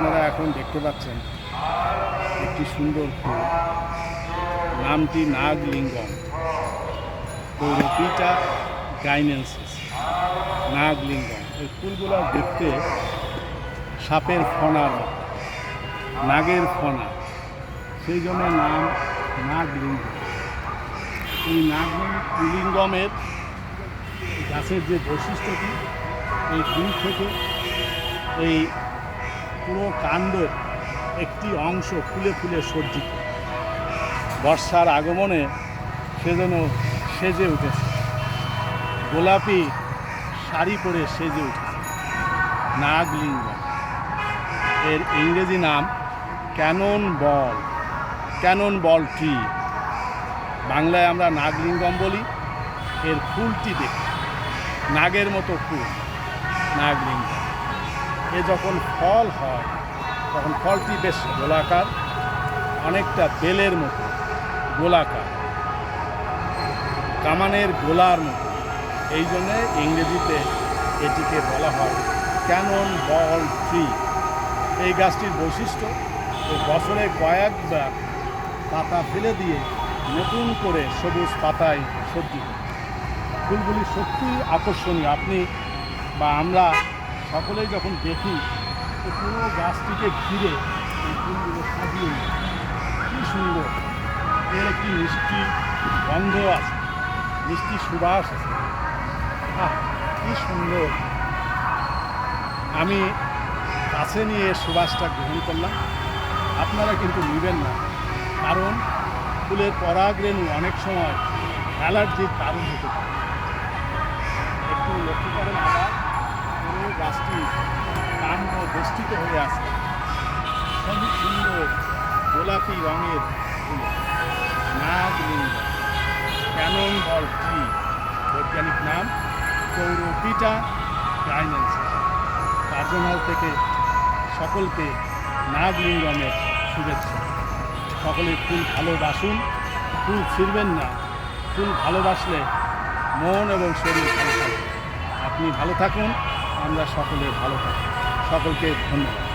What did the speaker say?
আপনারা এখন দেখতে পাচ্ছেন একটি সুন্দর ফুল। নামটি নাগলিঙ্গম। কৌরপিটা গাইনেন্সিস। নাগলিঙ্গম। এই ফুলগুলো দেখতে সাপের ফনার নাগের ফনা। সেই জন্য নাম নাগলিঙ্গম এই নাগলিঙ্গমের গাছের যে বৈশিষ্ট্যটি, এই ফুল থেকে এই পুরো কাণ্ডের একটি অংশ ফুলে ফুলে সজ্জিত। বর্ষার আগমনে সে যেন সেজে উঠেছে। গোলাপি শাড়ি পরে সেজে উঠেছে। নাগলিঙ্গ। এর ইংরেজি নাম cannon ball. Cannon ball tree বাংলায় আমরা নাগলিঙ্গম বলি। এর ফুলটি দেখি নাগের মতো ফুল। নাগলিঙ্গম এ যখন ফল হয়, তখন ফলটি বেশ গোলাকার, অনেকটা বেলের মতো গোলাকার, কামানের গোলার মতো। এই জন্যে ইংরেজিতে এটিকে বলা হয় ক্যানন বল ট্রি। এই গাছটির বৈশিষ্ট্য বছরে কয়েকবার পাতা ফেলে দিয়ে নতুন করে সবুজ পাতায় সজ্জিত। ফুলগুলি সত্যিই আকর্ষণীয়। আপনি বা আমরা সকলেই যখন দেখি পুরো গাছটিকে ঘিরে এই ফুলগুলো সাজিয়ে। কী সুন্দর এর একটি মিষ্টি গন্ধ আছে, মিষ্টি সুবাস আছে। আহ, কী সুন্দর। আমি কাছে নিয়ে সুবাসটা গ্রহণ করলাম। আপনারা কিন্তু নেবেন না, কারণ ফুলের পরাগরেণু অনেক সময় অ্যালার্জির কারণ হতে পারে। একটু লক্ষ্য করেন গাছটি কাণ্ড বেষ্টিত হয়ে আছে। খুবই সুন্দর গোলাপি রঙের ফুল। ক্যানন বল ট্রি বৈজ্ঞানিক নাম কৌরপিটা গাইনেন্সিস কার্জন হল থেকে সকলকে নাগলিঙ্গমের শুভেচ্ছা। সকলে ফুল ভালোবাসুন, ফুল ছিঁড়বেন না। ফুল ভালোবাসলে মন এবং শরীর ভালো থাকবে আপনি ভালো থাকুন। আমরা সকলে ভালো থাকি। সকলকে ধন্যবাদ।